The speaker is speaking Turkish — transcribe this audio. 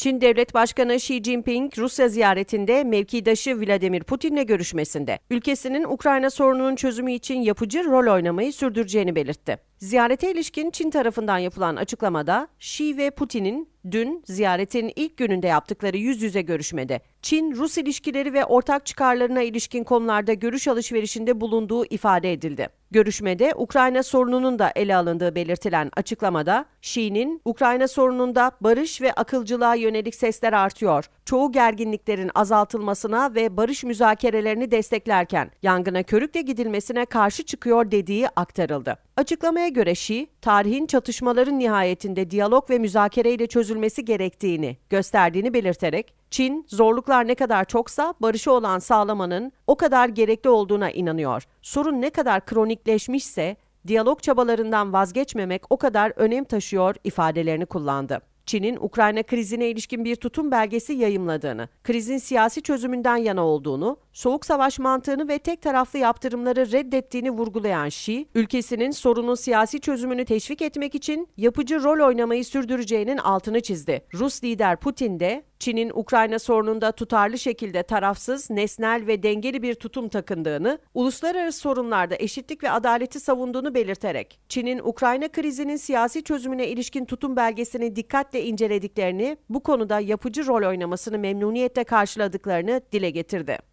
Çin Devlet Başkanı Xi Jinping, Rusya ziyaretinde mevkidaşı Vladimir Putin'le görüşmesinde ülkesinin Ukrayna sorununun çözümü için yapıcı rol oynamayı sürdüreceğini belirtti. Ziyarete ilişkin Çin tarafından yapılan açıklamada Xi ve Putin'in dün ziyaretin ilk gününde yaptıkları yüz yüze görüşmede Çin-Rus ilişkileri ve ortak çıkarlarına ilişkin konularda görüş alışverişinde bulunduğu ifade edildi. Görüşmede Ukrayna sorununun da ele alındığı belirtilen açıklamada Xi'nin Ukrayna sorununda barış ve akılcılığa yönelik sesler artıyor. Çoğu gerginliklerin azaltılmasına ve barış müzakerelerini desteklerken yangına körükle gidilmesine karşı çıkıyor dediği aktarıldı. Açıklamaya göre Xi, tarihin çatışmaların nihayetinde diyalog ve müzakereyle çözülmesi gerektiğini gösterdiğini belirterek, Çin, zorluklar ne kadar çoksa barışı olan sağlamanın o kadar gerekli olduğuna inanıyor. Sorun ne kadar kronikleşmişse diyalog çabalarından vazgeçmemek o kadar önem taşıyor ifadelerini kullandı. Çin'in Ukrayna krizine ilişkin bir tutum belgesi yayımladığını, krizin siyasi çözümünden yana olduğunu, soğuk savaş mantığını ve tek taraflı yaptırımları reddettiğini vurgulayan Xi, ülkesinin sorunun siyasi çözümünü teşvik etmek için yapıcı rol oynamayı sürdüreceğinin altını çizdi. Rus lider Putin de Çin'in Ukrayna sorununda tutarlı şekilde tarafsız, nesnel ve dengeli bir tutum takındığını, uluslararası sorunlarda eşitlik ve adaleti savunduğunu belirterek, Çin'in Ukrayna krizinin siyasi çözümüne ilişkin tutum belgesini dikkatle incelediklerini, bu konuda yapıcı rol oynamasını memnuniyetle karşıladıklarını dile getirdi.